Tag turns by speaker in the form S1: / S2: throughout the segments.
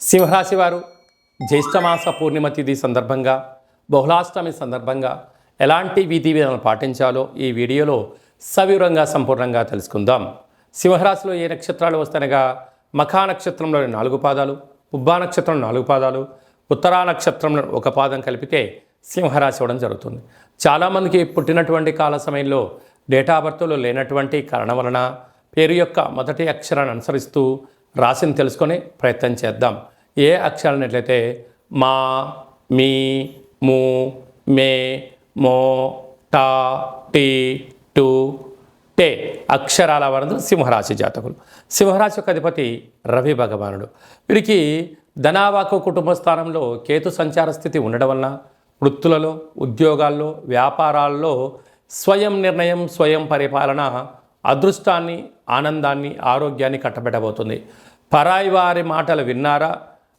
S1: సింహరాశి వారు జ్యేష్ఠమాస పూర్ణిమ తిథి సందర్భంగా బహుళాష్టమి సందర్భంగా ఎలాంటి విధి విధానాలు పాటించాలో ఈ వీడియోలో సవివరంగా సంపూర్ణంగా తెలుసుకుందాం. సింహరాశిలో ఏ నక్షత్రాలు వస్తానగా మఖా నక్షత్రంలోని నాలుగు పాదాలు ఉబ్బా నక్షత్రం నాలుగు పాదాలు ఉత్తరా నక్షత్రంలో ఒక పాదం కలిపితే సింహరాశి అవడం జరుగుతుంది. చాలామందికి పుట్టినటువంటి కాల సమయంలో డేటా బర్త్లో లేనటువంటి కారణం వలన పేరు యొక్క మొదటి అక్షరాన్ని అనుసరిస్తూ రాశిని తెలుసుకొని ప్రయత్నం చేద్దాం. ఏ అక్షరాలనట్లయితే మా మీ ము మే మో టా టీ టు టే అక్షరాల వారందరూ సింహరాశి జాతకులు. సింహరాశి యొక్క అధిపతి రవి భగవానుడు. వీరికి ధనావాకు కుటుంబ స్థానంలో కేతు సంచార స్థితి ఉండడం వలన వృత్తులలో ఉద్యోగాల్లో వ్యాపారాల్లో స్వయం నిర్ణయం స్వయం పరిపాలన అదృష్టాన్ని ఆనందాన్ని ఆరోగ్యాన్ని కట్టబెట్టబోతుంది. పరాయి వారి మాటలు విన్నారా?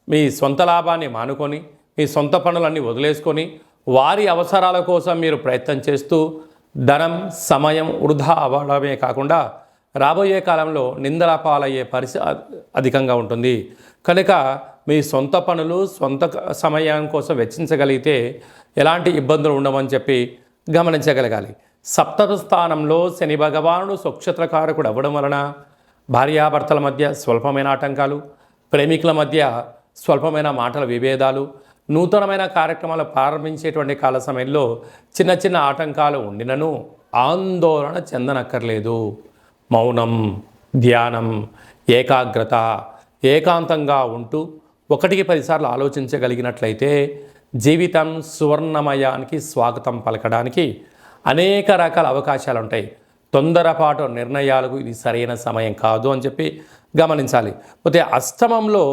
S1: మీ సొంత లాభాన్ని మానుకొని మీ సొంత పనులన్నీ వదిలేసుకొని వారి అవసరాల కోసం మీరు ప్రయత్నం చేస్తూ ధనం సమయం వృధా అవ్వడమే కాకుండా రాబోయే కాలంలో నిందల పాలయ్యే పరిస్థితి అధికంగా ఉంటుంది. కనుక మీ సొంత పనులు సొంత సమయం కోసం వెచ్చించగలిగితే ఎలాంటి ఇబ్బందులు ఉండవని చెప్పి గమనించగలగాలి. సప్తమ స్థానంలో శని భగవానుడు స్వక్షత్రకారకుడు అవ్వడం వలన భార్యాభర్తల మధ్య స్వల్పమైన ఆటంకాలు ప్రేమికుల మధ్య స్వల్పమైన మాటల విభేదాలు నూతనమైన కార్యక్రమాలు ప్రారంభించేటువంటి కాల సమయంలో చిన్న చిన్న ఆటంకాలు ఉండినను ఆందోళన చెందనక్కర్లేదు. మౌనం ధ్యానం ఏకాగ్రత ఏకాంతంగా ఉంటూ ఒకటికి పదిసార్లు ఆలోచించగలిగినట్లయితే జీవితం సువర్ణమయానికి స్వాగతం పలకడానికి అనేక రకాల అవకాశాలు ఉంటాయి తొందరపాటు నిర్ణయాలకు ఇది సరైన సమయం కాదు అని చెప్పి గమనించాలి. పోతే అష్టమంలో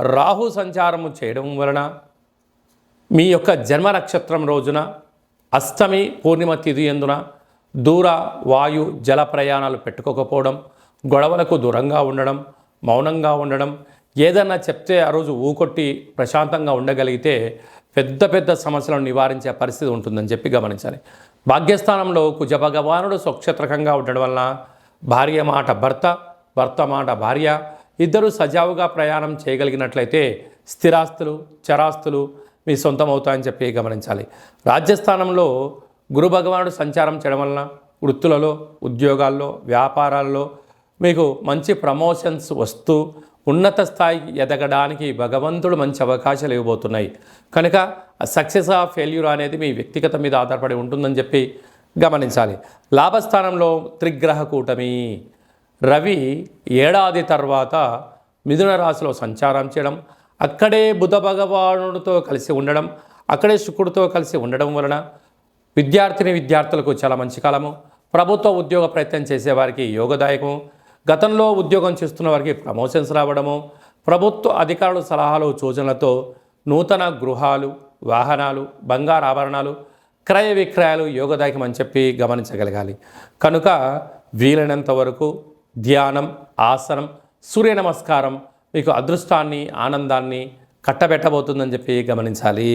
S1: రాహు సంచారము చేయడం వలన మీ యొక్క జన్మ నక్షత్రం రోజున అష్టమి పూర్ణిమ తిథి ఎందున దూర వాయు జల ప్రయాణాలు పెట్టుకోకపోవడం గొడవలకు దూరంగా ఉండడం మౌనంగా ఉండడం ఏదన్నా చెప్తే ఆ రోజు ఊకొట్టి ప్రశాంతంగా ఉండగలిగితే పెద్ద పెద్ద సమస్యలను నివారించే పరిస్థితి ఉంటుందని చెప్పి గమనించాలి. భాగ్యస్థానంలో కుజ భగవానుడు స్వక్షత్రకంగా ఉండడం వలన భార్య మాట భర్త భర్త మాట భార్య ఇద్దరు సజావుగా ప్రయాణం చేయగలిగినట్లయితే స్థిరాస్తులు చరాస్తులు మీ సొంతం అవుతాయని చెప్పి గమనించాలి. రాజ్యస్థానంలో గురు భగవానుడు సంచారం చేయడం వలన వృత్తులలో ఉద్యోగాల్లో వ్యాపారాల్లో మీకు మంచి ప్రమోషన్స్ వస్తూ ఉన్నత స్థాయికి ఎదగడానికి భగవంతుడు మంచి అవకాశాలు ఇవ్వబోతున్నాయి. కనుక సక్సెస్ ఆ ఫెయిల్యూర్ అనేది మీ వ్యక్తిగత మీద ఆధారపడి ఉంటుందని చెప్పి గమనించాలి. లాభస్థానంలో త్రిగ్రహ కూటమి. రవి ఏడాది తర్వాత మిథున రాశిలో సంచారం చేయడం అక్కడే బుధ భగవానుడితో కలిసి ఉండడం అక్కడే శుక్రుడితో కలిసి ఉండడం వలన విద్యార్థిని విద్యార్థులకు చాలా మంచి కాలము. ప్రభుత్వ ఉద్యోగ ప్రయత్నం చేసేవారికి యోగదాయకము. గతంలో ఉద్యోగం చేస్తున్న వారికి ప్రమోషన్స్ రావడము ప్రభుత్వ అధికారుల సలహాలు సూచనలతో నూతన గృహాలు వాహనాలు బంగారు ఆభరణాలు క్రయ విక్రయాలు యోగదాయకం అని చెప్పి గమనించగలగాలి. కనుక వీలైనంత వరకు ధ్యానం ఆసనం సూర్య నమస్కారం మీకు అదృష్టాన్ని ఆనందాన్ని కట్టబెట్టబోతుందని చెప్పి గమనించాలి.